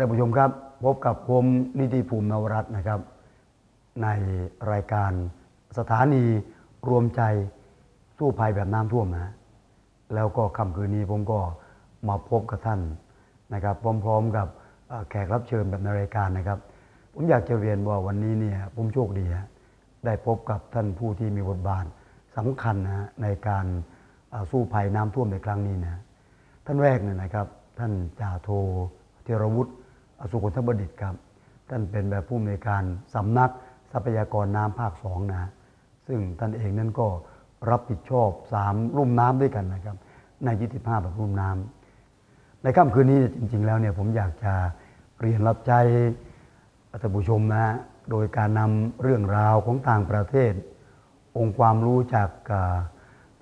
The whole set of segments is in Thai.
ท่านผู้ชมครับพบกับผมนิติภูมินวรัตน์นะครับ ในรายการสถานีรวมใจสู้ภัยแบบน้ำท่วมนะ แล้วก็ค่ำคืนนี้ผมก็มาพบกับท่านนะครับ พร้อมๆกับแขกรับเชิญแบบในรายการนะครับ ผมอยากจะเรียนว่าวันนี้เนี่ยผมโชคดีได้พบกับท่านผู้ที่มีบทบาทสำคัญนะในการสู้ภัยน้ำท่วมในครั้งนี้นะท่านแรกเนี่ยนะครับ ท่านจ่าโทเทรวุฒิ อสุคนทบดิตครับ ท่านเป็นแบบผู้อำนการสำนักทรัพยากรน้ำภาคสองนะซึ่งท่านเองนั้นก็รับผิดชอบสามรุ่มน้ำด้วยกันนะครับ ใน 25แบบรุ่มน้ำในค่ำคืนนี้จริง ๆ แล้วเนี่ยผมอยากจะเรียนรับใจท่านผู้ชมนะโดยการนำเรื่องราวของต่างประเทศ องค์ความรู้จาก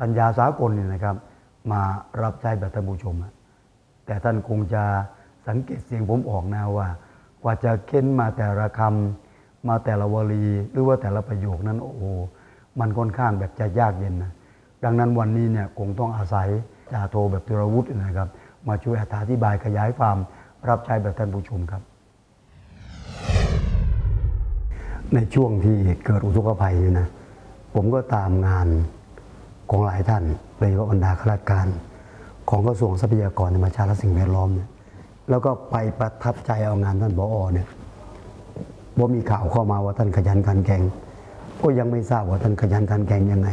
ปัญญาสากลเนี่ยนะครับ มารับใช้แบบท่านผู้ชม แต่ท่านคงจะ สังเกตเสียงผมออกนะว่า กว่าจะเค้นมาแต่ละคำมาแต่ละวลี หรือว่าแต่ละประโยคนั้นโอ้โหมันค่อนข้างแบบจะยากเย็นนะดังนั้นวันนี้เนี่ยคงต้องอาศัยจ่าโทแบบธีรวุฒินะครับ มาช่วยอธิบายขยายความรับใช้แบบท่านผู้ชมครับ ในช่วงที่เกิดอุทกภัยเนี่ยนะผมก็ตามงานของหลายท่านโดยเฉพาะบรรดาข้าราชการ ของกระทรวงทรัพยากรธรรมชาติและสิ่งแวดล้อมเนี่ย แล้วก็ไปประทับใจเอางานท่านบอเนี่ยว่ามีข่าวเข้ามาว่าท่านขยันขันแข็งก็ยังไม่ทราบว่าท่านขยันขันแข็งยังไง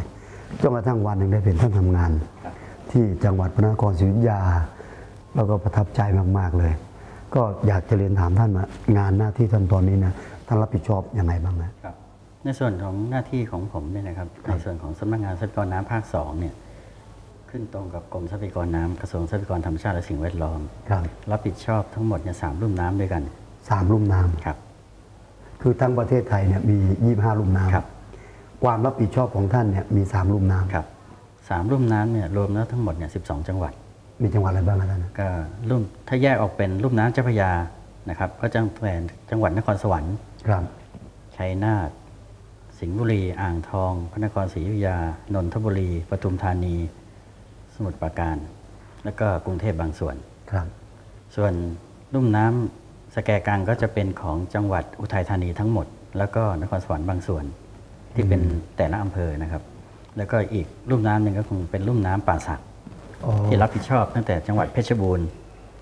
จนกระทั่งวันหนึ่งได้เป็นท่านทำงาน ที่จังหวัดพระนครศรีอยุธยา แล้วก็ประทับใจมาก ๆ เลย ก็อยากจะเรียนถามท่านว่างานหน้าที่ท่านตอนนี้นะท่านรับผิดชอบยังไงบ้างนะครับในส่วนของหน้าที่ของผมเนี่ยนะครับในส่วนของสำนักงานทรัพยากรน้ำภาคสองเนี่ย ขึ้นตรงกับกรมทรัพยากรน้ำกระทรวงทรัพยากรธรรมชาติและสิ่งแวดล้อมครับรับผิดชอบทั้งหมดเนี่ยสามรุ่มน้ำด้วยกันสามลุ่มน้ำครับ คือทั้งประเทศไทยเนี่ยมี25ลุ่มน้ำครับความรับผิดชอบของท่านเนี่ยมี3ลุ่มน้ำครับสามรุ่มน้ำเนี่ยรวมแล้วทั้งหมดเนี่ยสิจังหวัด มีจังหวัดอะไรบ้างครับท่านก็รุ่มถ้าแยกออกเป็นรุ่มน้ำเจ้าพระยานะครับก็จะเป็นจังหวัดนครสวรรค์ครับชัยนาทสิงห์บุรี อ่างทอง พระนครศรีอยุธยานนทบุรีปทุมธานี สมุทรปราการ แล้วก็กรุงเทพบางส่วนครับ ส่วนลุ่มน้ำสแกกังก็จะเป็นของจังหวัดอุทัยธานีทั้งหมด แล้วก็นครสวรรค์บางส่วนที่เป็นแต่ละอำเภอนะครับ แล้วก็อีกลุ่มน้ำหนึ่งก็คงเป็นลุ่มน้ำป่าสักอ๋อที่รับผิดชอบตั้งแต่จังหวัดเพชรบูรณ์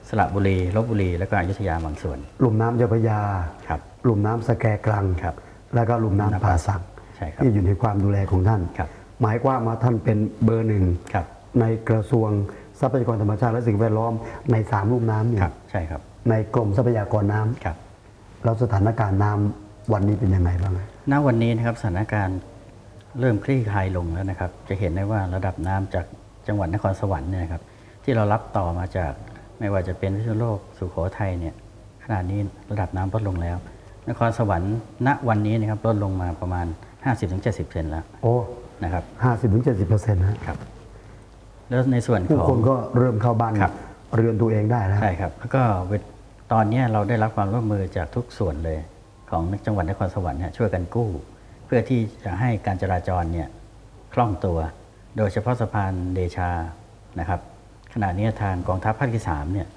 สระบุรีลบบุรีแล้วก็อยุธยาบางส่วนลุ่มน้ำเจ้าพระยาครับลุ่มน้ำสแกกลังครับ แล้วก็ลุ่มน้ำป่าสักใช่ครับที่อยู่ในความดูแลของท่านครับหมายความว่าท่านเป็นเบอร์หนึ่งครับ ในกระทรวงทรัพยากรธรรมชาติและสิ่งแวดล้อมในสามลุ่มน้ำเนี่คยรับใช่ครับ ในกรมทรัพยากรน้ำครับแล้วสถานการณ์น้ำวันนี้เป็นยังไงบ้างครับณวันนี้นะครับสถานการณ์เริ่มคลี่คลายลงแล้วนะครับ จะเห็นได้ว่าระดับน้ำจากจังหวัดนครสวรรค์เนี่ยนะครับที่เรารับต่อมาจากไม่ว่าจะเป็นพิษณุโลกสุโขทัยเนี่ยขณะนี้ระดับน้ำลดลงแล้ว นครสวรรค์ณวันนี้นะครับลดลงมาประมาณ 50-70เซนแล้วโอ้นะครับห้าสิบถึงเจ็ดสิบเปอร์เซ็นต์นะครับ แล้วในส่วนผู้ของคนก็เริ่มเข้าบ้านครับเรือนตัวเองได้แล้วใช่ครับ แล้วก็เวทตอนเนี้ยเราได้รับความร่วมมือจากทุกส่วนเลยของจังหวัดนครสวรรค์เนี่ยช่วยกันกู้ เพื่อที่จะให้การจราจรเนี่ยคล่องตัว โดยเฉพาะสะพานเดชานะครับขณะนี้ทางกองทัพภาคที่3เนี่ย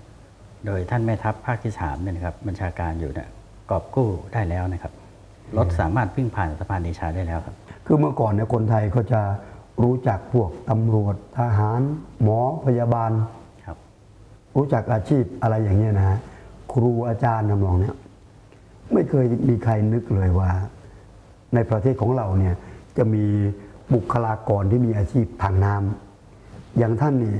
โดยท่านแม่ทัพภาคที่3เนี่ยนะครับบัญชาการอยู่เนี่ยกอบกู้ได้แล้วนะครับรถสามารถวิ่งผ่านสะพานเดชาได้แล้วครับ คือเมื่อก่อนเนี่ยคนไทยก็จะ รู้จักพวกตำรวจทหาร หมอพยาบาลครับ รู้จักอาชีพอะไรอย่างเงี้ยนะฮะครูอาจารย์ทำนองเนี้ยไม่เคยมีใครนึกเลยว่า ในประเทศของเราเนี่ยจะมีบุคลากรที่มีอาชีพทางน้ำอย่างท่านนี่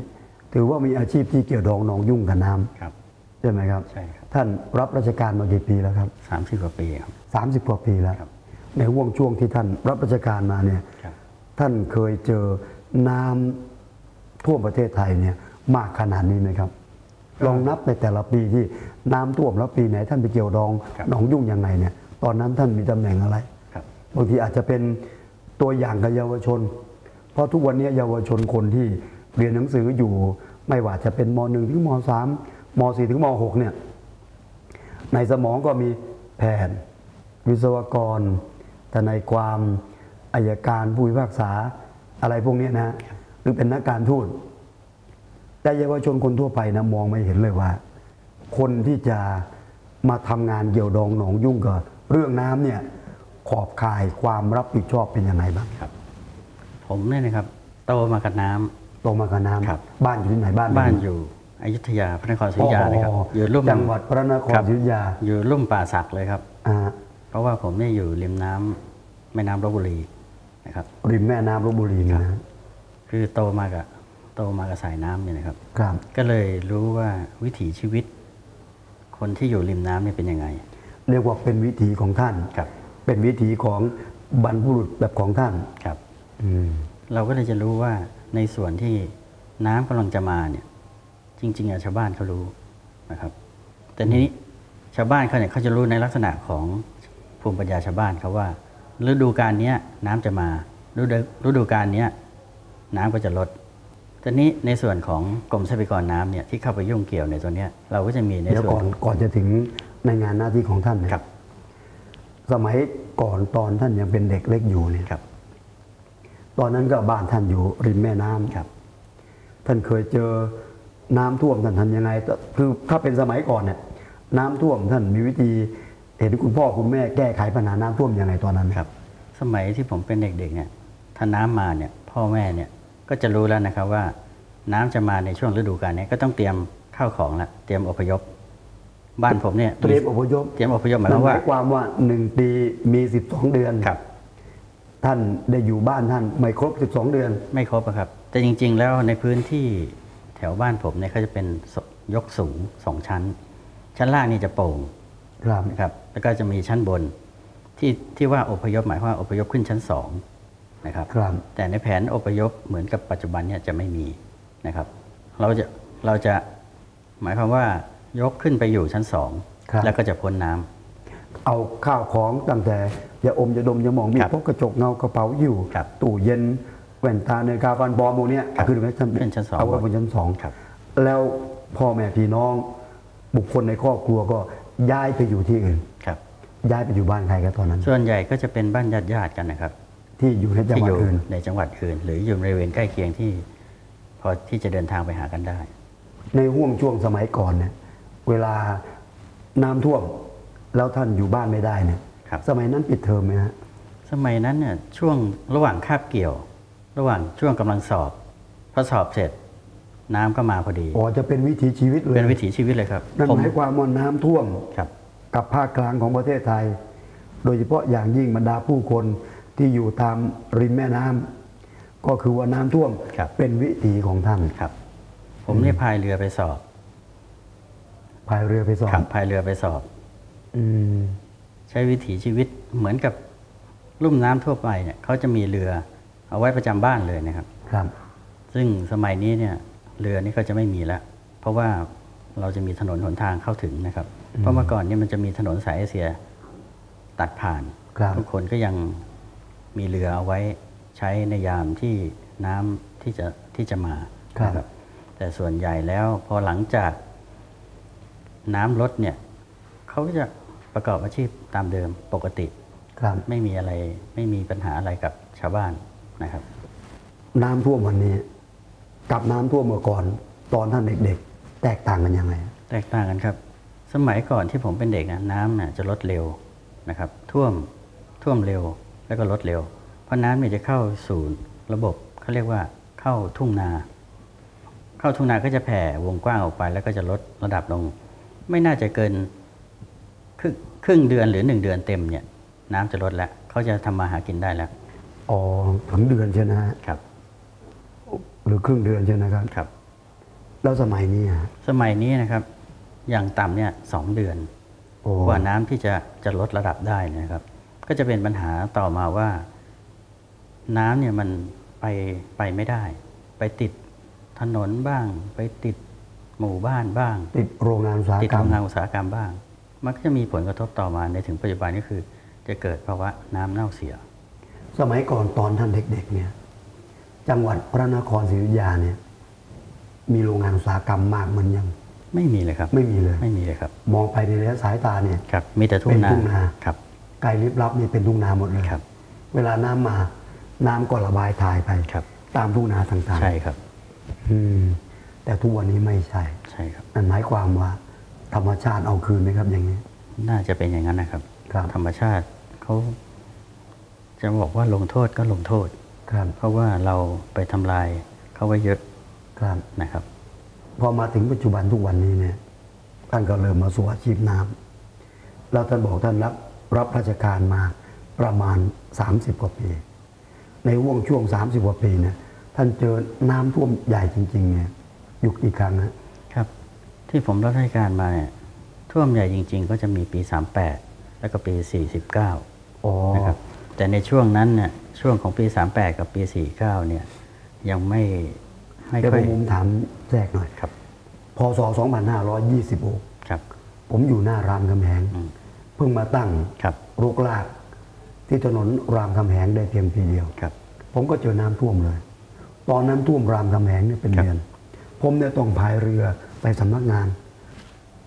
ถือว่ามีอาชีพที่เกี่ยวดองหนองยุ่งกับน้ำครับใช่ไหมครับใช่ครับท่านรับราชการมากี่ปีแล้วครับ30กว่าปีครับ30กว่าปีแล้วครับในห่วงช่วงที่ท่านรับราชการมาเนี่ยครับ ท่านเคยเจอน้ำท่วมประเทศไทยเนี่ยมากขนาดนี้ไหมครับ ลองนับในแต่ละปีที่น้ำท่วมแล้วปีไหนท่านไปเกี่ยวดองครับหนองยุ่งยังไงเนี่ย ตอนนั้นท่านมีตำแหน่งอะไรครับบางทีอาจจะเป็นตัวอย่างกับเยาวชน เพราะทุกวันนี้เยาวชนคนที่เรียนหนังสืออยู่ไม่ว่าจะเป็นม .1 ถึงม .3 ม .4 ถึงม .6 เนี่ยในสมองก็มีแพทย์วิศวกรทนายความ อายการผู้พิพากษาอะไรพวกเนี้ยนะหรือเป็นนักการทูตแต่เยาวชนคนทั่วไปนะมองไม่เห็นเลยว่า คนที่จะมาทำงานเกี่ยวดองหนองยุ่งกับเรื่องน้ำเนี่ยขอบข่ายความรับผิดชอบเป็นยังไงบ้างครับ ผมเนี่ยนะครับโตมากับน้ำโตมากับน้ครับำบ้านอยู่ที่ไหนบ้านบ้านอยู่อยุธยาพระนครศรีอยุธยานะครับอยู่ลุ่มจังหวัดพระนครครับศรีอยุธยาอยู่ลุ่มป่าสักเลยครับอ่าเพราะว่าผมเนี่ยอยู่ริมน้ำแม่น้ำลบบุรี นะครับริมแม่น้ำลบบุรีเนยนะคือโตมากับโตมากับสายน้ำเนี่ยนะครับ ครับ ก็เลยรู้ว่าวิถีชีวิต คนที่อยู่ริมน้ำเนี่ยเป็นยังไง เรียกว่าเป็นวิถีของท่านครับ เป็นวิถีของบรรพบุรุษแบบของท่านครับอืมเราก็เลยจะรู้ว่าในส่วนที่น้ำกำลังจะมาเนี่ย จริง ๆอะชาวบ้านเขารู้นะครับ แต่ทีนี้ชาวบ้านเขาเนี่ยเขาจะรู้ในลักษณะของภูมิปัญญาชาวบ้านเขาว่า ฤดูกาลเนี้ยน้ำจะมาฤดูฤดูกาลเนี้ยน้ำก็จะลดทีนี้ในส่วนของกรมทรัพยากรน้ำเนี่ยที่เข้าไปยุ่งเกี่ยวในตัวเนี้ยเราก็จะมีในเดี๋ยวส่วก่อนนก่อนจะถึงในงานหน้าที่ของท่านเนี่ยครับ สมัยก่อนตอนท่านยังเป็นเด็กเล็กอยู่เนี่ยครับ ตอนนั้นก็บ้านท่านอยู่ริมแม่น้ำครับ ท่านเคยเจอน้ำท่วมท่านทำยังไงแต่คือถ้าเป็นสมัยก่อนเนี่ยน้ำท่วมท่านมีวิธีเห็นคุณพ่อคุณแม่แก้ไขปัญหาน้ำท่วมยังไงตอนนั้นครับ สมัยที่ผมเป็นเด็กๆเนี่ยถ้าน้ำมาเนี่ยพ่อแม่เนี่ยก็จะรู้แล้วนะครับว่า น้ำจะมาในช่วงฤดูกาลเนี้ก็ต้องเตรียมข้าวของละเตรียมอพยพ บ้านผมเนี่ยเตรียมอพยพเตรียมอพยพหมายคนั่วานมหว่ามายความว่าหนึ่งปีมี12เดือนครับ ท่านได้อยู่บ้านท่านไม่ครบ12เดือน ไม่ครบอะครับ แต่จริง ๆ แล้วในพื้นที่แถวบ้านผมเนี่ยเขาจะเป็นสยกสูงสองชั้น ชั้นล่างนี่จะโป่งครับ นะครับแล้วก็จะมีชั้นบนที่ที่ว่าอพยพหมายความว่าอพยพขึ้นชั้นสองนะครับครับแต่ในแผนอพยพเหมือนกับปัจจุบันเนี่ยจะไม่มีนะครับเราจะเราจะหมายความว่ายกขึ้นไปอยู่ชั้นสองครับแล้วก็จะพ้นน้ำเอาข้าวของตั้งแต่ยาอมยาดมยาหมองมีครับพวกกระจกเงากระเป๋าอยู่ครับตู้เย็นแว่นตาเนยกาฟันบอมพวกเนี้ยครับขึ้นไปชั้นขึ้นชั้นสองเอาไว้บนชั้นสองครับแล้วพ่อแม่พี่น้องบุคคลในครอบครัวก็ ย้ายไปอยู่ที่อื่นครับ ย้ายไปอยู่บ้านใครกันตอนนั้น ส่วนใหญ่ก็จะเป็นบ้านญาติญาติๆกันนะครับ ที่อยู่ในจังหที่วัอดยู่อื่นในจังหวัดอื่น หรืออยู่บริเวณใกล้เคียงที่ พอที่จะเดินทางไปหากันได้ ในห่วงช่วงสมัยก่อนเนี่ยเวลาน้ำท่วมแล้วท่านอยู่บ้านไม่ได้เนี่ยครับสมัยนั้นปิดเทอมไหมฮะสมัยนั้นเนี่ยช่วงระหว่างคาบเกี่ยว ระหว่างช่วงกำลังสอบพอสอบเสร็จ น้ำก็มาพอดีอ๋อจะเป็นวิถีชีวิตเลยเป็นวิถีชีวิตเลยครับนั่นผมหมายความว่าน้ำท่วมครับกับภาคกลางของประเทศไทย โดยเฉพาะอย่างยิ่งบรรดาผู้คนที่อยู่ตามริมแม่น้ำก็คือว่าน้ำท่วมครับเป็นวิถีของท่านครับ ผมเนี่ยพายเรือไปสอบพายเรือไปสอบครับพายเรือไปสอบ อืมใช้วิถีชีวิตเหมือนกับลุ่มน้ำทั่วไปเนี่ยเขาจะมีเรือ เอาไว้ประจำบ้านเลยนะครับ ครับ ซึ่งสมัยนี้เนี่ย เรือนี่ก็จะไม่มีแล้ว เพราะว่าเราจะมีถนนหนทางเข้าถึงนะครับ เพราะเมื่อก่อนเนี่ยมันจะมีถนนสายเอเชียตัดผ่านครับทุกคนก็ยังมีเรือเอาไว้ใช้ในยามที่น้ำที่จะที่จะมาครับนะแต่ส่วนใหญ่แล้วพอหลังจากน้ำลดเนี่ยเขาก็จะประกอบอาชีพตามเดิมปกติครับไม่มีอะไรไม่มีปัญหาอะไรกับชาวบ้านนะครับ น้ำท่วมวันนี้ กับน้ำท่วมเมื่อก่อนตอนท่านเด็กๆ แตกต่างกันยังไง แตกต่างกันครับ สมัยก่อนที่ผมเป็นเด็กนะน้ำน่ะจะลดเร็วนะครับ ท่วมท่วมเร็วแล้วก็ลดเร็ว เพราะน้ำเนี่ยจะเข้าสู่ระบบเขาเรียกว่าเข้าทุ่งนา เข้าทุ่งนาก็จะแผ่วงกว้างออกไป แล้วก็จะลดระดับลง ไม่น่าจะเกินครึ่งครึ่งเดือนหรือหนึ่งเดือนเต็มเนี่ย น้ำจะลดแล้วเขาจะทำมาหากินได้แล้วอ๋อถึงเดือนใช่นะฮะครับ หรือครึ่งเดือนใช่นะครับครับ แล้วสมัยนี้ฮะสมัยนี้นะครับ อย่างต่ำเนี่ยสองเดือนโอ้กว่าน้ำที่จะจะลดระดับได้เนะครับ ก็จะเป็นปัญหาต่อมาว่า น้ำเนี่ยมันไปไปไม่ได้ ไปติดถนนบ้าง ไปติดหมู่บ้านบ้าง ติดโรงงานอุตสาหติดกรรโรมงงานอุตสาหกรรมบ้าง มันก็จะมีผลกระทบต่อมาในถึงปัจจุบันก็คือ จะเกิดภาวะน้ำเน่าเสีย สมัยก่อนตอนท่านเด็กๆเนี่ย จังหวัดพระนครศรีอยุธยาเนี่ย มีโรงงานอุตสาหกรรมมากเหมันยัง ไม่มีเลยครับ ไม่มีเลยไม่มีเลยครับ มองไปในระยะสายตาเนี่ยครับมีแต่ทุ่เป็งนนาทุ่งนาครับไกลลิบลับนี่เป็นทุ่งนาหมดเลยครับ เวลาน้ำมาน้ำก็ระบายถ่ายไปครับ ตามทุ่งนาต่างๆใช่ครับ อืม แต่ทุกวันนี้ไม่ใช่ใช่ครับนั่นหมายความว่า ธรรมชาติเอาคืนไหมครับอย่างนี้ น่าจะเป็นอย่างนั้นนะครับครับธรรมชาติเขาจะบอกว่าลงโทษก็ลงโทษครับ เพราะว่าเราไปทำลายเขาไว้เยอะครับนะครับ พอมาถึงปัจจุบันทุกวันนี้เนี่ยท่านก็เริ่มมาสู่อาชีพน้ำแล้วท่านบอกท่านรับรับราชการมาประมาณ 30 กว่าปี ในห่วงช่วง 30 กว่าปีเนี่ยท่านเจอน้ำท่วมใหญ่จริงๆเนี่ยอยู่กี่ครั้งนะครับ ที่ผมรับราชการมาเนี่ยท่วมใหญ่จริง ๆ ก็จะมีปี 38 แล้วก็ปี 49อ๋อนะครับแต่ในช่วงนั้นเนี่ย ช่วงของปี 38 กับปี 49 เนี่ยยังไม่ไม่เดี๋ยวค่ผอยมถามแทรกหน่อยครับ พศ 2526ครับ ผมอยู่หน้ารามคำแหงอืมเพิ่งมาตั้งครับรุกลาก ที่ถนนรามคำแหงได้เพียงปีเดียวครับ ผมก็เจอน้ำท่วมเลย ตอนน้ำท่วมรามคำแหงเนี่ยเป็นครับเดือน ผมเนี่ยต้องพายเรือไปสำนักงาน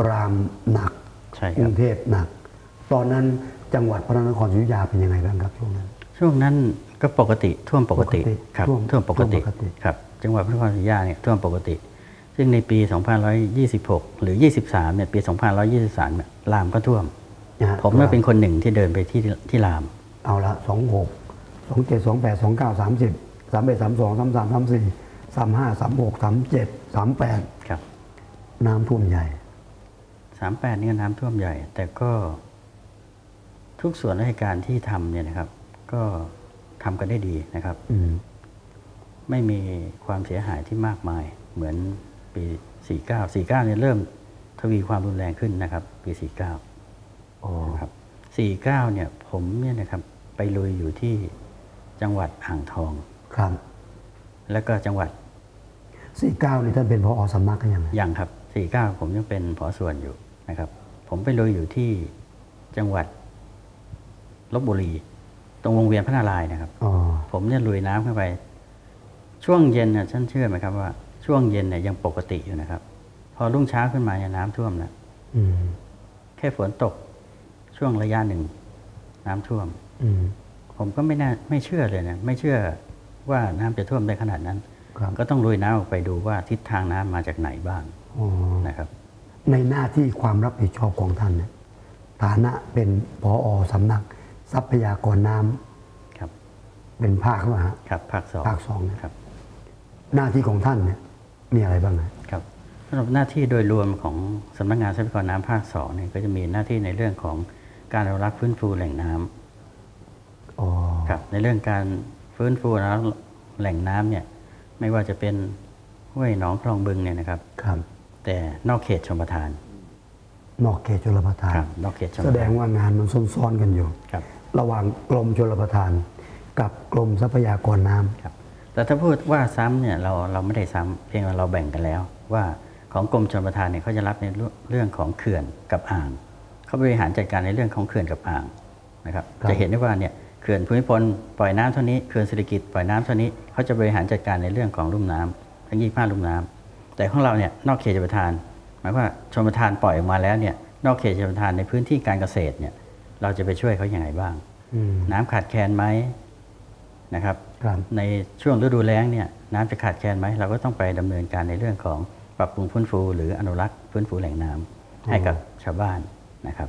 รามหนักใช่กครัรุบงเทพหนัก ตอนนั้นจังหวัดพระนครศรีอยุธยาเป็นยังไงบ้างครับช่วงนั้น ช่วงนั้นก็ปกติท่วมปกติปกติครับท่วมท่วมปกติท่วมปกติครับจังหวัดพระนครศรีอยุธยาเนี่ยท่วมปกติ ซึ่งในปี 2526 หรือ 23 เนี่ย ปี 2523เนี่ยลามก็ท่วมนะฮะผมเนี่ยเป็นคนหนึ่งที่เดินไปที่ที่ลาม เอาละสองหกสองเจ็ดสองแปดสองเก้าสามสิบสามเอ็ดสามสองสามสามสามสี่สามห้าสามหกสามเจ็ดสามแปดครับ น้ำท่วมใหญ่ 38เนี่ยน้ำท่วมใหญ่ แต่ก็ทุกส่วนราชการที่ทำเนี่ยนะครับ ก็ทำกันได้ดีนะครับอืมไม่มีความเสียหายที่มากมาย เหมือนปี 49 49เนี่ยเริ่มทวีความรุนแรงขึ้นนะครับ ปี 49อ๋อนะครับ49เนี่ยผมเนี่ยนะครับไปลุยอยู่ที่จังหวัดอ่างทองครับ แล้วก็จังหวัดสี่เก้านี่ท่านเป็นพอสำนักกันยังไงยังครับ 49 ผมยังเป็นผอส่วนอยู่นะครับ ผมไปลุยอยู่ที่จังหวัดลบบุรี ตรงวงเวียนพระนารายณ์นะครับอ๋อผมเนี่ยลุยน้ำเข้าไป ช่วงเย็นน่ะท่านเชื่อไหมครับว่าช่วงเย็นเนี่ยยังปกติอยู่นะครับ พอรุ่งเช้าขึ้นมาเนี่ยน้ำท่วมแล้วอืมแค่ฝนตกช่วงระยะหนึ่ง น้ำท่วม อืมผมก็ไม่น่าไม่เชื่อเลยนะไม่เชื่อว่าน้ำจะท่วมได้ขนาดนั้นครับก็ต้องลุยน้ำออกไปดูว่าทิศทางน้ำมาจากไหนบ้างอ๋อนะครับ ในหน้าที่ความรับผิดชอบของท่านเนี่ยฐานะเป็นพออสำนัก ทรัพยากรน้ำครับเป็นภาคว่าฮะครับภาคสองภาคสองเนี่ยครับ หน้าที่ของท่านเนี่ยมีอะไรบ้างฮะครับสำหรับหน้าที่โดยรวมของสำนักงานทรัพยากรน้ำภาคสองเนี่ยก็จะมีหน้าที่ในเรื่องของการอนุรักษ์ฟื้นฟูแหล่งน้ำอ๋อครับในเรื่องการฟื้นฟูนะแหล่งน้ำเนี่ยไม่ว่าจะเป็นห้วยหนองคลองบึงเนี่ยนะครับครับแต่นอกเขตชมประทานนอกเขตชลประทานครับนอกเขตชมแสประดทางนว่างานมันซ้อนๆกันอยู่ครับ ระหว่างกรมชลประทาน กับกรมทรัพยากรน้ำครับแต่ถ้าพูดว่าซ้ำเนี่ยเราเราไม่ได้ซ้ำเพียงแต่เราแบ่งกันแล้ว ว่าของกรมชลประทานเนี่ยเขาจะรับในเรื่องของเขื่อนกับอ่างเขาบริหารจัดการในเรื่องของเขื่อนกับอ่างนะครับครับจะเห็นได้ว่าเนี่ยเขื่อนภูมิพลปล่อยน้ำเท่านี้เขื่อนเศรษฐกิจปล่อยน้ำเท่านี้เขาจะบริหารจัดการในเรื่องของลุ่มน้ำทั้งยี่ห้าลุ่มน้ำแต่ของเราเนี่ยนอกเขตชลประทาน หมายความว่าชลประทานปล่อยออกมาแล้วเนี่ยนอกเขตชลประทานในพื้นที่การเกษตรเนี่ยเราจะไปช่วยเขาอย่างไรบ้างอืม น้ำขาดแคลนไหมนะครับครับในช่วงฤดูแล้งเนี่ยน้ำจะขาดแคลนไหมเราก็ต้องไปดำเนินการในเรื่องของปรับปรุงฟื้นฟู หรืออนุรักษ์ฟื้นฟูแหล่งน้ำให้กับชาวบ้านนะครับ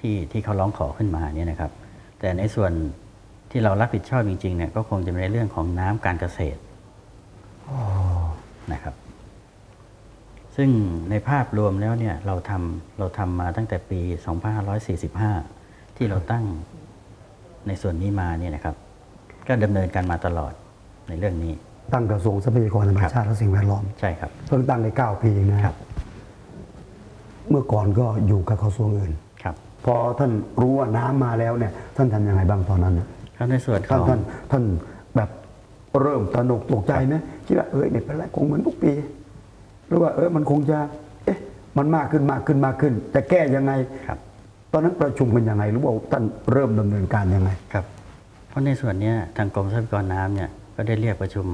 ที่ที่เขาร้องขอขึ้นมาเนี่ยนะครับ แต่ในส่วนที่เรารับผิดชอบจริงๆเนี่ยก็คงจะเป็นในเรื่องของน้ำการเกษตรนะครับ ซึ่งในภาพรวมแล้วเนี่ยเราทำเราทำมาตั้งแต่ปี 2545 ที่เราตั้ง ในส่วนนี้มาเนี่ยนะครับ ก็ดำเนินการมาตลอดในเรื่องนี้ ตั้งกระทรวงทรัพยากรธรรมชาติและสิ่งแวดล้อมใช่ครับเพิ่งตั้งได้เก้าปีเองนะครับ เมื่อก่อนก็อยู่กับกระทรวงอื่นครับ พอท่านรู้ว่าน้ำมาแล้วเนี่ย ท่านทำยังไงบ้างตอนนั้นน่ะครับในส่วนขท่านองท่านท่านแบบเริ่มตระหนกตกใจไหมคิดว่าเอ้ยไม่เป็นไรคงเหมือนทุกปีหรือว่าเออมันคงจะ เอ๊ะมันมากขึ้นมากขึ้นมากขึ้น จะแก้ยังไงครับ ตอนนั้นประชุมกันยังไงหรือว่าท่านเริ่มดำเนินการยังไงครับ เพราะในส่วนเนี้ยทางกรมทรัพยากรน้ำเนี่ยก็ได้เรียกประชุม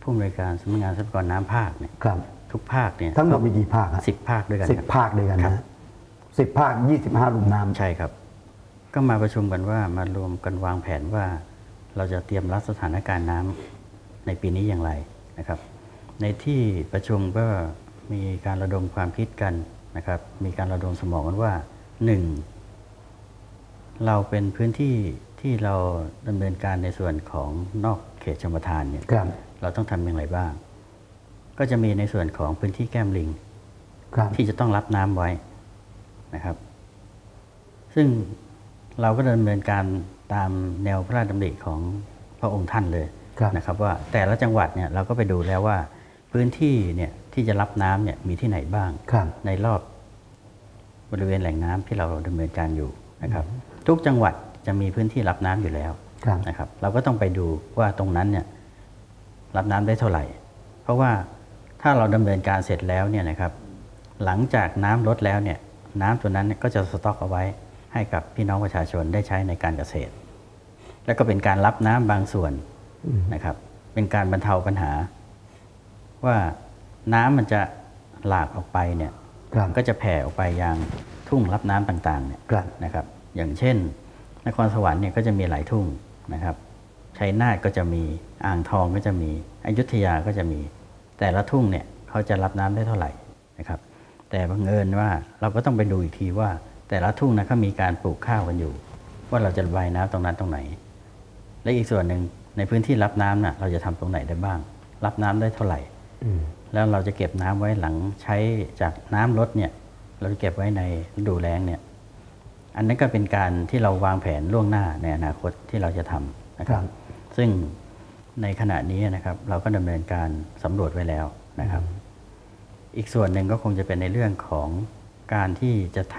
ผู้อำนวยการสำนักงานทรัพยากรน้ำภาคเนี่ยครับทุกภาคเนี่ยทั้งหมดมีกี่ภาคอะสิบภาคด้วยกันสิบครับภาคด้วยกันครับนะสิบภาคยี่สิบห้าลุ่มน้ำใช่ครับ ก็มาประชุมกันว่ามารวมกันวางแผนว่า เราจะเตรียมรับสถานการณ์น้ำในปีนี้อย่างไรนะครับ ในที่ประชุมก็มีการระดมความคิดกันนะครับ มีการระดมสมองกันว่าหนึ่ง เราเป็นพื้นที่ที่เราดำเนินการในส่วนของนอกเขตชมทานเนี่ยครับเราต้องทำอย่างไรบ้าง ก็จะมีในส่วนของพื้นที่แก้มลิงครับที่จะต้องรับน้ำไว้นะครับ ซึ่งเราก็ดำเนินการตามแนวพระราชดำริของพระองค์ท่านเลยครับนะครับ ว่าแต่ละจังหวัดเนี่ยเราก็ไปดูแล้วว่า พื้นที่เนี่ยที่จะรับน้ำเนี่ยมีที่ไหนบ้างครับในรอบบริเวณแหล่งน้ำที่เราดำเนินการอยู่นะครับ ทุกจังหวัดจะมีพื้นที่รับน้ำอยู่แล้วครับนะครับ เราก็ต้องไปดูว่าตรงนั้นเนี่ยรับน้ำได้เท่าไหร่ เพราะว่าถ้าเราดำเนินการเสร็จแล้วเนี่ยนะครับหลังจากน้ำลดแล้วเนี่ยน้ำตัวนั้นเนี่ยก็จะสต็อกเอาไว้ให้กับพี่น้องประชาชนได้ใช้ในการเกษตร แล้วก็เป็นการรับน้ำบางส่วนนะครับ เป็นการบรรเทาปัญหา ว่าน้ำมันจะหลากออกไปเนี่ยครับก็จะแผ่ออกไปยังทุ่งรับน้ำต่างๆเนี่ยครับนะครับ อย่างเช่น นครสวรรค์เนี่ยก็จะมีหลายทุ่งนะครับชัยนาทก็จะมีอ่างทองก็จะมีอยุธยาก็จะมี แต่ละทุ่งเนี่ยเขาจะรับน้ำได้เท่าไหร่นะครับ แต่บังเอิญว่าเราก็ต้องไปดูอีกทีว่า แต่ละทุ่งนะเขามีการปลูกข้าวกันอยู่ ว่าเราจะระบายน้ำตรงนั้นตรงไหน และอีกส่วนหนึ่งในพื้นที่รับน้ำน่ะเราจะทำตรงไหนได้บ้าง รับน้ำได้เท่าไหร่อืมแล้วเราจะเก็บน้ำไว้หลังใช้จากน้ำลดเนี่ยเราจะเก็บไว้ในฤดูแล้งเนี่ย อันนั้นก็เป็นการที่เราวางแผนล่วงหน้าในอนาคตที่เราจะทำนะครัครับบซึ่งในขณะนี้นะครับ เราก็ดำเนินการสำรวจไว้แล้วนะครับ อีกส่วนหนึ่งก็คงจะเป็นในเรื่องของการที่จะท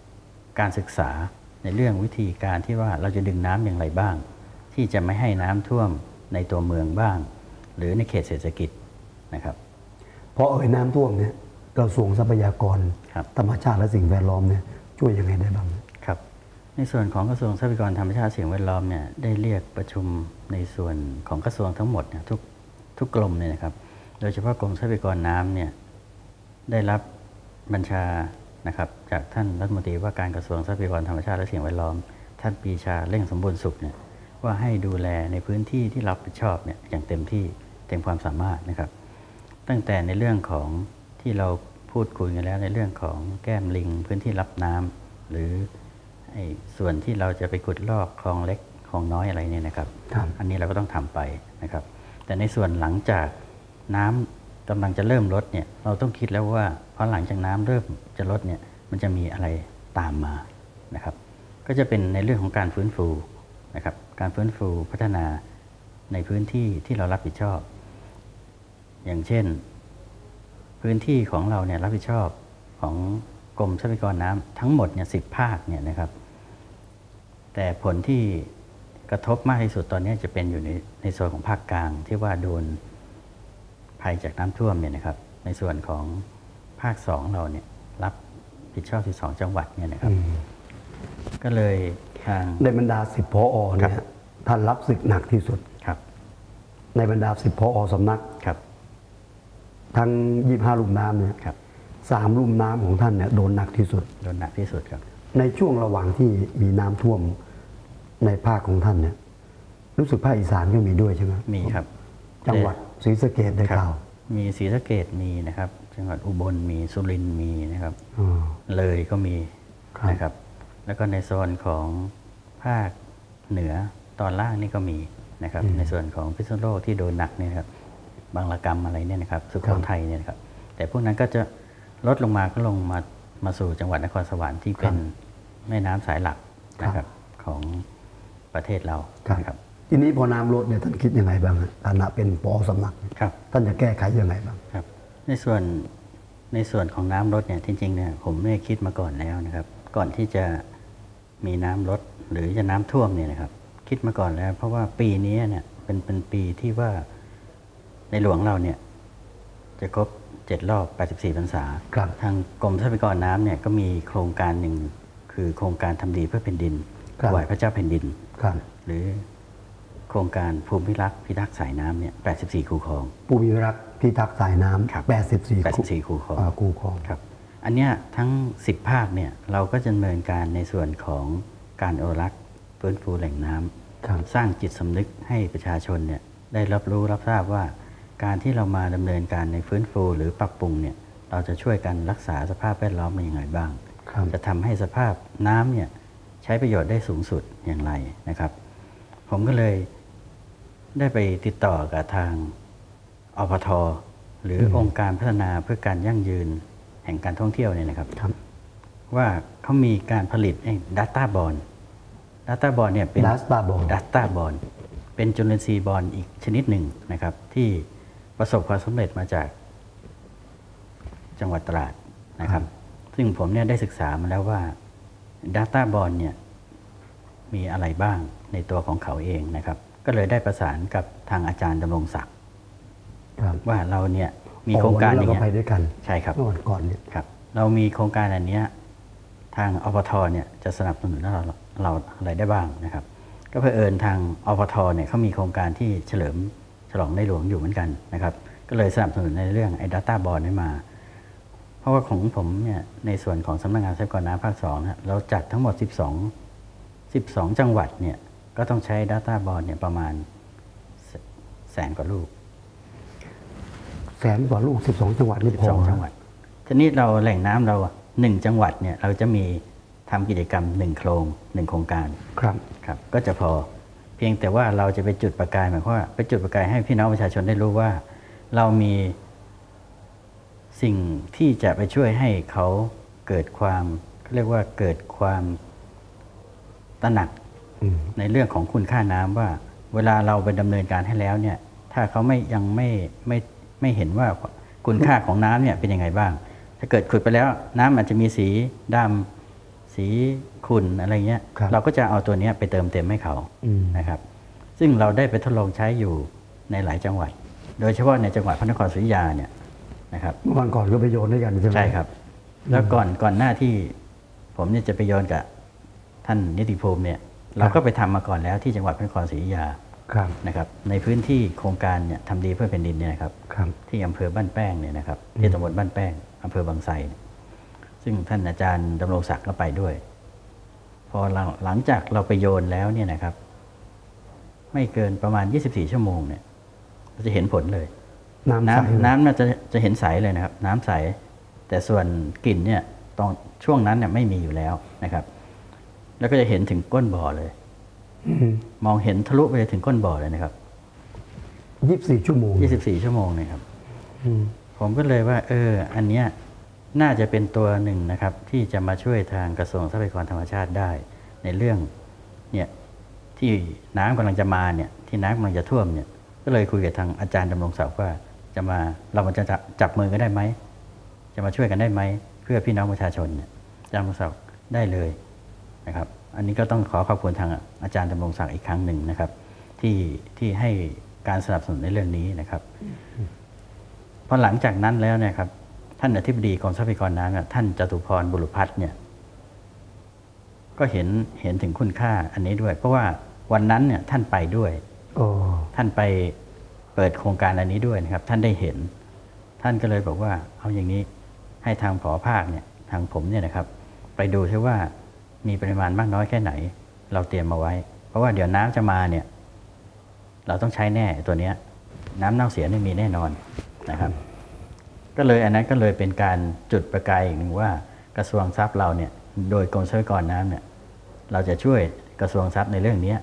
ำการศึกษาในเรื่องวิธีการที่ว่าเราจะดึงน้ำอย่างไรบ้าง ที่จะไม่ให้น้ำท่วมในตัวเมืองบ้าง หรือในเขตเศรษฐกิจนะครับพอเอ่ยน้ำท่วมเนี่ยกระทรวงทรัพยากรครับธรรมชาติและสิ่งแวดล้อมเนี่ยช่วยยังไงได้บ้างครับ ในส่วนของกระทรวงทรัพยากรธรรมชาติสิ่งแวดล้อมเนี่ยได้เรียกประชุมในส่วนของกระทรวงทั้งหมดเนี่ยทุกทุกกรมเนี่ยนะครับ โดยเฉพาะกรมทรัพยากรน้ำเนี่ยได้รับบัญชานะครับจากท่านรัฐมนตรีว่าการกระทรวงทรัพยากรธรรมชาติและสิ่งแวดล้อม ท่านปีชาเร่งสมบูรณ์สุขเนี่ยว่าให้ดูแลในพื้นที่ที่รับผิดชอบเนี่ยอย่างเต็มที่เต็มความสามารถนะครับ ตั้งแต่ในเรื่องของที่เราพูดคุยกันแล้วในเรื่องของแก้มลิง พื้นที่รับน้ำหรือ ส่วนที่เราจะไปขุดลอกคลองเล็กคลองน้อยอะไรเนี่ยนะครับครับอันนี้เราก็ต้องทำไปนะครับ แต่ในส่วนหลังจากน้ำกำลังจะเริ่มลดเนี่ยเราต้องคิดแล้วว่าพอหลังจากน้ำเริ่มจะลดเนี่ยมันจะมีอะไรตามมานะครับ ก็จะเป็นในเรื่องของการฟื้นฟูนะครับ การฟื้นฟูพัฒนาในพื้นที่ที่เรารับผิดชอบ อย่างเช่น พื้นที่ของเราเนี่ยรับผิดชอบของกรมทรัพยากรน้ำทั้งหมดเนี่ยสิภาคเนี่ยนะครับ แต่ผลที่กระทบมากที่สุดตอนนี้จะเป็นอยู่ในในส่วนของภาคกลางที่ว่าโดนภัยจากน้ำท่วมเนี่ยนะครับ ในส่วนของภาคสองเราเนี่ยรับผิดชอบ 12 จังหวัดเนี่ยนะครับ ก็เลยทางในบรรดาสิบพอเนี่ครัยบท่านรับศึกหนักที่สุดครับ ในบรรดาสิบพอสำนักครับ ทั้งยี่ห้าลุ่มน้ำเนี่ยครับสามลุ่มน้ำของท่านเนี่ยโดนหนักที่สุด โดนหนักที่สุดครับ ในช่วงระหว่างที่มีน้ำท่วมในภาคของท่านเนี่ย รู้สึกภาคอีสานก็มีด้วยใช่ไหมมีครับ จังหวัดศรีสะเกดได้ครับข่าวมีศรีสะเกดมีนะครับ จังหวัดอุบลมีสุรินทร์มีนะครับอ๋อเลยก็มีครับนะครับ แล้วก็ในโซนของภาคเหนือตอนล่างนี่ก็มีนะครับ ในส่วนของพิษณุโลกที่โดนหนักเนี่ยนะครับบางระกรรมอะไรเนี่ยนะครับสุโขทัยเนี่ยนะครับแต่พวกนั้นก็จะลดลงมาก็ลงมา มาสู่จังหวัดนครสวรรค์ที่เป็นแม่น้ำสายหลักนะครับของประเทศเราครับนะครับ ทีนี้พอน้ำลดเนี่ยท่านคิดยังไงบ้างฮะฐานะเป็นปอสำนักครับท่านจะแก้ไขยังไงบ้างครับ ในส่วนในส่วนของน้ำลดเนี่ยจริงๆเนี่ยผมไม่ได้คิดมาก่อนแล้วนะครับ ก่อนที่จะมีน้ำลดหรือจะน้ำท่วมเนี่ยนะครับ คิดมาก่อนแล้ว เพราะว่าปีนี้เนี่ยเป็นเป็นปีที่ว่าในหลวงเราเนี่ยจะครบ เจ็ดรอบ 84พรรษาครับทางกรมทรัพยากรน้ำเนี่ยก็มีโครงการหนึ่งคือโครงการทำดีเพื่อแผ่นดินครับถวายพระเจ้าแผ่นดินครับหรือโครงการภูมิรักษ์พิทักษ์สายน้ำเนี่ย 84 คูคลองผู้มีรักพิทักษ์สายน้ครับำ84 84 คูคลองาคูคลองครับ อันเนี้ยทั้ง 10 ภาคเนี่ยเราก็จะดำเนินการในส่วนของการอนุรักษ์ฟื้นฟูแหล่งน้ำครับสร้างจิตสำนึกให้ประชาชนเนี่ยได้รับรู้รับทราบว่า การที่เรามาดำเนินการในฟื้นฟูหรือปรับปรุงเนี่ยเราจะช่วยกันรักษาสภาพแวดล้อมเป็นยังไงบ้างครับจะทำให้สภาพน้ำเนี่ยใช้ประโยชน์ได้สูงสุดอย่างไรนะครับ ผมก็เลยได้ไปติดต่อกับทางอพทหรือองค์การพัฒนาเพื่อการยั่งยืนแห่งการท่องเที่ยวเนี่ยนะครับครับว่าเขามีการผลิตไอ้ Data Bond Data Bond เนี่ยเป็น Data Bond Data Bond เป็นจุลินทรีย์บอลอีกชนิดหนึ่งนะครับที่ ประสบความสำเร็จมาจากจังหวัดตราดนะครับ ซึ่งผมเนี่ยได้ศึกษามาแล้วว่า Data Bond เนี่ยมีอะไรบ้างในตัวของเขาเองนะครับ ก็เลยได้ประสานกับทางอาจารย์ดำรงศักดิ์ครับว่าเราเนี่ยมีโครงการอเราย่างก็เงี้ยไปด้วยกันใช่ครับเมื่อวันก่อนเนี่ยครับ เรามีโครงการอันเนี้ยทางอปทเนี่ยจะสนับสนุนเราเราอะไรได้บ้างนะครับ ก็เพื่อเอิญทางอปทเนี่ยเขามีโครงการที่เฉลิม ฉลองในหลวงอยู่เหมือนกันนะครับก็เลยสนับสนุนในเรื่องไอ้ดัตต้าบอลนี้มา เพราะว่าของผมเนี่ยในส่วนของสำนักงานทรัพยากรน้ำภาคสองนะเราจัดทั้งหมด 12 12 จังหวัดเนี่ยก็ต้องใช้ Data b o เนี่ยประมาณแสแสนกว่าลูก แสนกว่าลูก 12 จังหวัดนี่พอ12จังหวัดทีนี้เราแหล่งน้ำเราหนึ่งจังหวัดเนี่ยเราจะมีทำกิจกรรมหนึ่งโครงหนึ่งโครงการครับครับ ก็จะพอเพียงแต่ว่าเราจะไปจุดประกายหมายความว่าไปจุดประกายให้พี่น้องประชาชนได้รู้ว่า เรามีสิ่งที่จะไปช่วยให้เขาเกิดความเขาเรียกว่าเกิดความตระหนักอืมในเรื่องของคุณค่าน้ำว่า เวลาเราไปดำเนินการให้แล้วเนี่ย ถ้าเขาไม่ยังไม่ไม่ไม่เห็นว่าคุณค่าของน้ำเนี่ยเป็นยังไงบ้าง ถ้าเกิดขุดไปแล้ว น้ำอาจจะมีสีดำ สีขุ่นอะไรเงี้ยครับเราก็จะเอาตัวเนี้ยไปเติมเต็มให้เขาอืมนะครับ ซึ่งเราได้ไปทดลองใช้อยู่ในหลายจังหวัด โดยเฉพาะในจังหวัดพระนครศรีอยุธยาเนี่ยนะครับเมื่อวันก่อนก็ไปโยนด้วยกันใช่ไหมใช่ครับ แล้วก่อนก่อนหน้าที่ผมเนี่ยจะไปโยนกับท่านนิติภูมิเนี่ย เราก็ไปทำมาก่อนแล้วที่จังหวัดพระนครศรีอยุธยาครับนะครับ ในพื้นที่โครงการเนี่ยทำดีเพื่อแผ่นดินเนี่ยนะครับครับที่อำเภอบ้านแป้งเนี่ยนะครับที่ตำบลบ้านแป้งอำเภอบางไทรเนี่ย ซึ่งท่านอาจารย์ดำรงศักดิ์ก็ไปด้วย พอหลังหลังจากเราไปโยนแล้วเนี่ยนะครับ ไม่เกินประมาณ 24 ชั่วโมงเนี่ยเราจะเห็นผลเลย น้ำใสน้ำน้ำน่าจะจะเห็นใสเลยนะครับ น้ำใส แต่ส่วนกลิ่นเนี่ยตอนช่วงนั้นเนี่ยไม่มีอยู่แล้วนะครับ แล้วก็จะเห็นถึงก้นบ่อเลยมองเห็นทะลุไปถึงก้นบ่อเลยนะครับยี่สิบสี่ชั่วโมง24ชั่วโมงนะครับอืมผมก็เลยว่า เออ อันเนี้ย น่าจะเป็นตัวหนึ่งนะครับที่จะมาช่วยทางกระทรวงทรัพยากรธรรมชาติได้ ในเรื่องเนี่ยที่น้ำกำลังจะมาเนี่ยที่น้ำกำลังจะท่วมเนี่ยก็เลยคุยกับทางอาจารย์ดำรงศักดิ์ว่าจะมาเรามันจะจับจับมือกันได้ไหมจะมาช่วยกันได้ไหมเพื่อพี่น้องประชาชนเนี่ยอาจารย์ดำรงศักดิ์ได้เลยนะครับ อันนี้ก็ต้องขอขอบคุณทางอาจารย์ดำรงศักดิ์อีกครั้งหนึ่งนะครับ ที่ที่ให้การสนับสนุนในเรื่องนี้นะครับพอหลังจากนั้นแล้วเนี่ยครับ ท่านอธิบดีกรมทรัพยากรน้ำเนี่ยท่านจตุพรบุรุพัฒน์เนี่ยก็เห็นเห็นถึงคุณค่าอันนี้ด้วย เพราะว่าวันนั้นเนี่ยท่านไปด้วยโอ้ท่านไปเปิดโครงการอันนี้ด้วยนะครับ ท่านได้เห็น ท่านก็เลยบอกว่าเอาอย่างนี้ให้ทางผอภาคเนี่ยทางผมเนี่ยนะครับ ไปดูที่ว่ามีปริมาณมากน้อยแค่ไหน เราเตรียมมาไว้ เพราะว่าเดี๋ยวน้ำจะมาเนี่ยเราต้องใช้แน่ตัวเนี้ย น้ำเน่าเสียไม่มีแน่นอนนะครับ ก็เลยอันนั้นก็เลยเป็นการจุดประกายอีกหนึ่งว่ากระทรวงทรัพย์เราเนี่ยโดยกรมทรัพยากรน้ำเนี่ยเราจะช่วยกระทรวงทรัพย์ในเรื่องนี้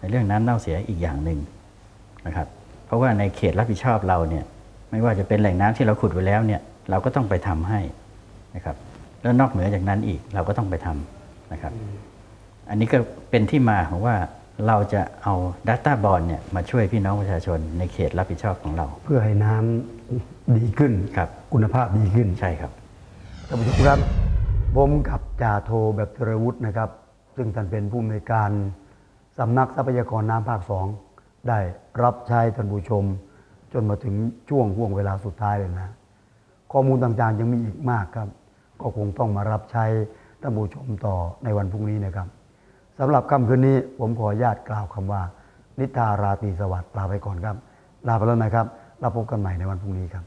ในเรื่องน้ำเน่าเสียอีกอย่างหนึ่งนะครับ เพราะว่าในเขตรับผิดชอบเราเนี่ยไม่ว่าจะเป็นแหล่งน้ำที่เราขุดไว้แล้วเนี่ยเราก็ต้องไปทำให้นะครับแล้วนอกเหนือจากนั้นอีกเราก็ต้องไปทำนะครับ อันนี้ก็เป็นที่มาของว่าเราจะเอา Data b o n เนี่ยมาช่วยพี่น้องประชาชนในเขตรับผิดชอบของเรา เพื่อให้น้ำ ดีขึ้นครับคุณภาพดีขึ้นใช่ครับท่านผู้ชมครับผมกับจ่าโทแบบเจริญวุฒินะครับ ซึ่งท่านเป็นผู้อำนวยการสำนักทรัพยากรน้ำภาคสองได้รับใช้ท่านผู้ชม จนมาถึงช่วงห่วงเวลาสุดท้ายเลยนะ ข้อมูลต่างๆยังมีอีกมากครับ ก็คงต้องมารับใช้ท่านผู้ชมต่อในวันพรุ่งนี้นะครับสำหรับค่ำคืนนี้ผมขออนุญาตกล่าวคำว่า นิทาราตรีสวัสดิ์ลาไปก่อนครับ ลาไปแล้วนะครับเราพบกันใหม่ในวันพรุ่งนี้ครับ